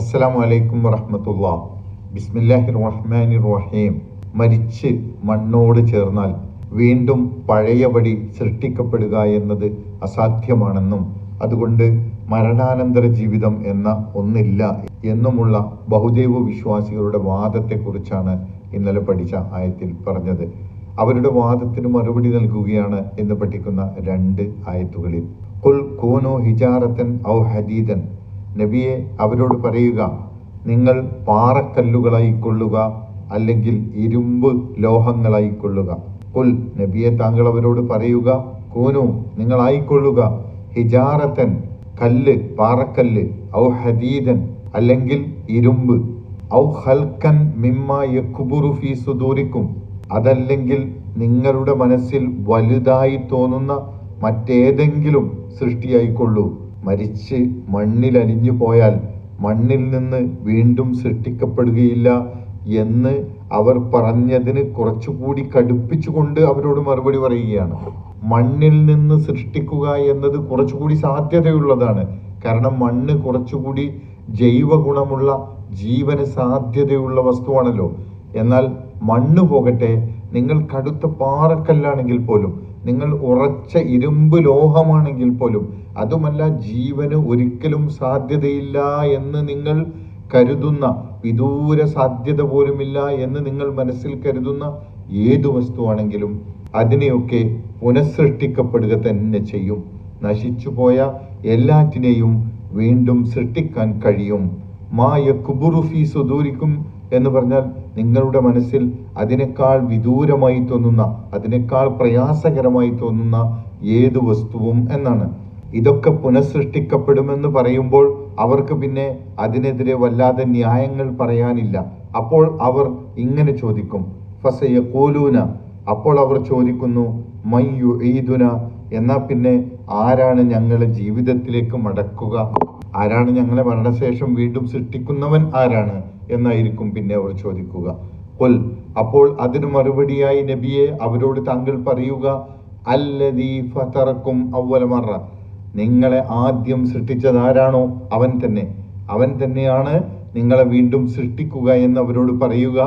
അസ്സലാമു വലൈക്കും വറഹമത്തുള്ള. ബിസ്മില്ലാഹിർ റഹ്മാൻ റഹീം മരിച്ച് മണ്ണോട് ചേർന്നാൽ വീണ്ടും പഴയപടി സൃഷ്ടിക്കപ്പെടുക എന്നത് അസാധ്യമാണെന്നും അതുകൊണ്ട് മരണാനന്തര ജീവിതം എന്ന ഒന്നില്ല എന്നുമുള്ള ബഹുദൈവ വിശ്വാസികളുടെ വാദത്തെക്കുറിച്ചാണ് ഇന്നലെ പഠിച്ച ആയത്തിൽ പറഞ്ഞത്. അവരുടെ വാദത്തിന് മറുപടി നൽകുകയാണ് എന്ന് പഠിക്കുന്ന രണ്ട് ആയത്തുകളിൽ. കുൽ കൂനോ ഹിജാറത്തൻ ഔ ഹദീദൻ നബിയെ അവരോട് പറയുക നിങ്ങൾ പാറക്കല്ലുകളായിക്കൊള്ളുക അല്ലെങ്കിൽ ഇരുമ്പ് ലോഹങ്ങളായിക്കൊള്ളുക. കുൽ നബിയെ താങ്കൾ അവരോട് പറയുക കൂനു നിങ്ങളായിക്കൊള്ളുക. ഹിജാറത്തൻ കല്ല് പാറക്കല്ല് ഔ ഹദീദൻ അല്ലെങ്കിൽ ഇരുമ്പ്. ഔ ഹൽക്കൻ മിമ്മ യക്കുബുറു അതല്ലെങ്കിൽ നിങ്ങളുടെ മനസ്സിൽ വലുതായി തോന്നുന്ന മറ്റേതെങ്കിലും സൃഷ്ടിയായിക്കൊള്ളൂ. മരിച്ച് മണ്ണിൽ അലിഞ്ഞു പോയാൽ മണ്ണിൽ നിന്ന് വീണ്ടും സൃഷ്ടിക്കപ്പെടുകയില്ല എന്ന് അവർ പറഞ്ഞതിന് കുറച്ചുകൂടി കടുപ്പിച്ചുകൊണ്ട് അവരോട് മറുപടി പറയുകയാണ്. മണ്ണിൽ നിന്ന് സൃഷ്ടിക്കുക എന്നത് കുറച്ചുകൂടി സാധ്യതയുള്ളതാണ്. കാരണം മണ്ണ് കുറച്ചുകൂടി ജൈവ ഗുണമുള്ള ജീവന് സാധ്യതയുള്ള വസ്തുവാണല്ലോ. എന്നാൽ മണ്ണ് പോകട്ടെ നിങ്ങൾ കടുത്ത പാറക്കല്ലാണെങ്കിൽ പോലും നിങ്ങൾ ഉറച്ച ഇരുമ്പ് ലോഹമാണെങ്കിൽ പോലും അതുമല്ല ജീവന് ഒരിക്കലും സാധ്യതയില്ല എന്ന് നിങ്ങൾ കരുതുന്ന വിദൂര സാധ്യത പോലുമില്ല എന്ന് നിങ്ങൾ മനസ്സിൽ കരുതുന്ന ഏതു വസ്തുവാണെങ്കിലും അതിനെയൊക്കെ പുനഃസൃഷ്ടിക്കപ്പെടുക തന്നെ ചെയ്യും. നശിച്ചുപോയ എല്ലാറ്റിനെയും വീണ്ടും സൃഷ്ടിക്കാൻ കഴിയും. മാ യക്കുബുറുഫി സുദൂരിക്കും എന്ന് പറഞ്ഞാൽ നിങ്ങളുടെ മനസ്സിൽ അതിനേക്കാൾ വിദൂരമായി തോന്നുന്ന അതിനേക്കാൾ പ്രയാസകരമായി തോന്നുന്ന ഏത് വസ്തുവും എന്നാണ്. ഇതൊക്കെ പുനഃസൃഷ്ടിക്കപ്പെടുമെന്ന് പറയുമ്പോൾ അവർക്ക് പിന്നെ അതിനെതിരെ വല്ലാതെ ന്യായങ്ങൾ പറയാനില്ല. അപ്പോൾ അവർ ഇങ്ങനെ ചോദിക്കും ഫസയഖൂലൂന? അപ്പോൾ അവർ ചോദിക്കുന്നു മയ്യു ഈദുന എന്നാൽ പിന്നെ ആരാണ് ഞങ്ങളെ ജീവിതത്തിലേക്ക് മടക്കുക? ആരാണ് ഞങ്ങളെ മരണശേഷം വീണ്ടും സൃഷ്ടിക്കുന്നവൻ ആരാണ്? എന്നായിരിക്കും പിന്നെ അവർ ചോദിക്കുക. കൊൽ അപ്പോൾ അതിന് മറുപടിയായി നബിയെ അവരോട് താങ്കൾ പറയുക അല്ലദീ ഫതറക്കും അവലമറ നിങ്ങളെ ആദ്യം സൃഷ്ടിച്ചത് ആരാണോ? അവൻ തന്നെ. അവൻ തന്നെയാണ് നിങ്ങളെ വീണ്ടും സൃഷ്ടിക്കുക എന്ന് അവരോട് പറയുക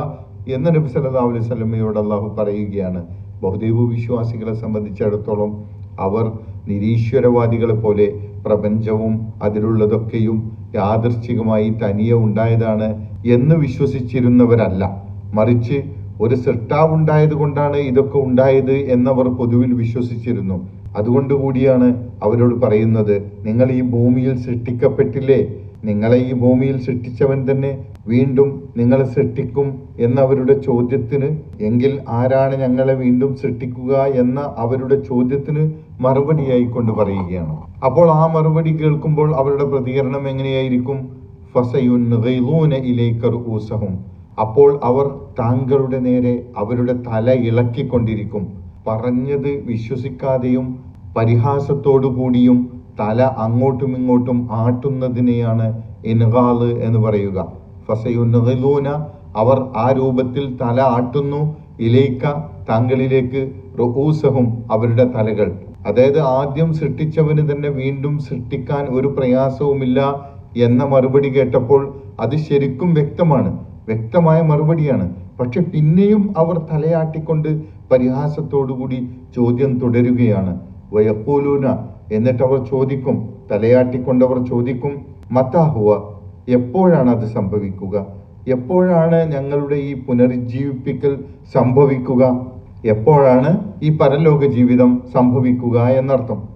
എന്ന് നബി സല്ലല്ലാഹു അലൈഹി സ്വലമയോട് അള്ളാഹു പറയുകയാണ്. ബഹുദൈവ വിശ്വാസികളെ സംബന്ധിച്ചിടത്തോളം അവർ നിരീശ്വരവാദികളെ പോലെ പ്രപഞ്ചവും അതിലുള്ളതൊക്കെയും യാദൃശ്ചികമായി തനിയെ ഉണ്ടായതാണ് എന്ന് വിശ്വസിച്ചിരുന്നവരല്ല. മറിച്ച് ഒരു സൃഷ്ടാവുണ്ടായത് കൊണ്ടാണ് ഇതൊക്കെ ഉണ്ടായത് എന്നവർ പൊതുവിൽ വിശ്വസിച്ചിരുന്നു. അതുകൊണ്ട് കൂടിയാണ് അവരോട് പറയുന്നത് നിങ്ങൾ ഈ ഭൂമിയിൽ സൃഷ്ടിക്കപ്പെട്ടില്ലേ? നിങ്ങളെ ഈ ഭൂമിയിൽ സൃഷ്ടിച്ചവൻ തന്നെ വീണ്ടും നിങ്ങളെ സൃഷ്ടിക്കും എന്ന അവരുടെ ചോദ്യത്തിന് എങ്കിൽ ആരാണ് ഞങ്ങളെ വീണ്ടും സൃഷ്ടിക്കുക എന്ന അവരുടെ ചോദ്യത്തിന് മറുപടിയായി കൊണ്ട് പറയുകയാണ്. അപ്പോൾ ആ മറുപടി കേൾക്കുമ്പോൾ അവരുടെ പ്രതികരണം എങ്ങനെയായിരിക്കും? ഫസയുൻ ഇലേക്കർ ഊസഹും അപ്പോൾ അവർ താങ്കളുടെ നേരെ അവരുടെ തല ഇളക്കിക്കൊണ്ടിരിക്കും. പറഞ്ഞത് വിശ്വസിക്കാതെയും പരിഹാസത്തോടു കൂടിയും തല അങ്ങോട്ടും ഇങ്ങോട്ടും ആട്ടുന്നതിനെയാണ് ഇൻഹാൽ എന്ന് പറയുക. ഫസയുന്നൂന അവർ ആ രൂപത്തിൽ തല ആട്ടുന്നു. ഇലേക്ക താങ്കളിലേക്ക് റഹൂസഹും അവരുടെ തലകൾ. അതായത് ആദ്യം സൃഷ്ടിച്ചവന് തന്നെ വീണ്ടും സൃഷ്ടിക്കാൻ ഒരു പ്രയാസവുമില്ല. എന്ന മറുപടി കേട്ടപ്പോൾ അത് ശരിക്കും വ്യക്തമാണ്. വ്യക്തമായ മറുപടിയാണ്. പക്ഷെ പിന്നെയും അവർ തലയാട്ടിക്കൊണ്ട് പരിഹാസത്തോടുകൂടി ചോദ്യം തുടരുകയാണ്. വയക്കൂലൂന എന്നിട്ട് അവർ ചോദിക്കും. തലയാട്ടിക്കൊണ്ടവർ ചോദിക്കും മത്താഹുവ എപ്പോഴാണ് അത് സംഭവിക്കുക? എപ്പോഴാണ് ഞങ്ങളുടെ ഈ പുനരുജ്ജീവിപ്പിക്കൽ സംഭവിക്കുക? എപ്പോഴാണ് ഈ പരലോക ജീവിതം സംഭവിക്കുക? എന്നർത്ഥം.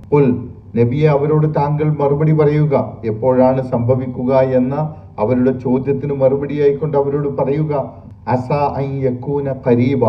നബിയെ അവരോട് താങ്കൾ മറുപടി പറയുക. എപ്പോഴാണ് സംഭവിക്കുക എന്ന അവരുടെ ചോദ്യത്തിന് മറുപടി ആയിക്കൊണ്ട് അവരോട് പറയുക. അസ യക്കൂന കരീബ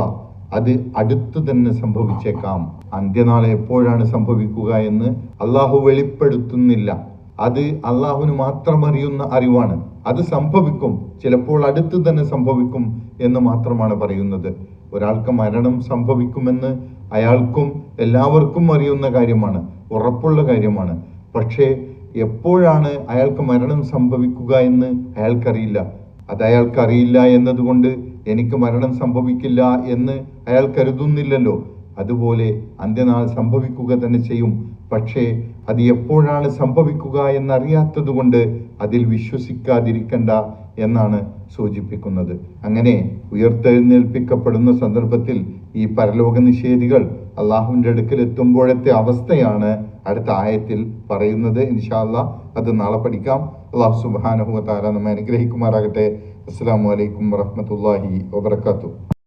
അത് അടുത്തു തന്നെ സംഭവിച്ചേക്കാം. അന്ത്യനാളെ എപ്പോഴാണ് സംഭവിക്കുക എന്ന് അള്ളാഹു വെളിപ്പെടുത്തുന്നില്ല. അത് അള്ളാഹുവിന് മാത്രം അറിയുന്ന അറിവാണ്. അത് സംഭവിക്കും. ചിലപ്പോൾ അടുത്ത് തന്നെ സംഭവിക്കും എന്ന് മാത്രമാണ് പറയുന്നത്. ഒരാൾക്ക് മരണം സംഭവിക്കുമെന്ന് അയാൾക്കും എല്ലാവർക്കും അറിയുന്ന കാര്യമാണ് ഉറപ്പുള്ള കാര്യമാണ്. പക്ഷേ എപ്പോഴാണ് അയാൾക്ക് മരണം സംഭവിക്കുക എന്ന് അയാൾക്കറിയില്ല. അത് അയാൾക്കറിയില്ല എന്നതുകൊണ്ട് എനിക്ക് മരണം സംഭവിക്കില്ല എന്ന് അയാൾ കരുതുന്നില്ലല്ലോ. അതുപോലെ അന്ത്യനാൾ സംഭവിക്കുക തന്നെ ചെയ്യും. പക്ഷേ അത് എപ്പോഴാണ് സംഭവിക്കുക എന്നറിയാത്തത് കൊണ്ട് അതിൽ വിശ്വസിക്കാതിരിക്കണ്ട എന്നാണ് സൂചിപ്പിക്കുന്നത്. അങ്ങനെ ഉയർത്തെഴുന്നേൽപ്പിക്കപ്പെടുന്ന സന്ദർഭത്തിൽ ഈ പരലോക നിഷേധികൾ അള്ളാഹുവിന്റെ അടുക്കൽ എത്തുമ്പോഴത്തെ അവസ്ഥയാണ് അടുത്ത ആയത്തിൽ പറയുന്നത്. ഇൻഷാല്ല അത് നാളെ പഠിക്കാം. അള്ളാഹു സുബാനഹു താര നമ്മെ അനുഗ്രഹിക്കുമാറാകട്ടെ. അസ്സാം വലൈക്കും വറഹമത്തല്ലാഹി വാബർക്കാത്തു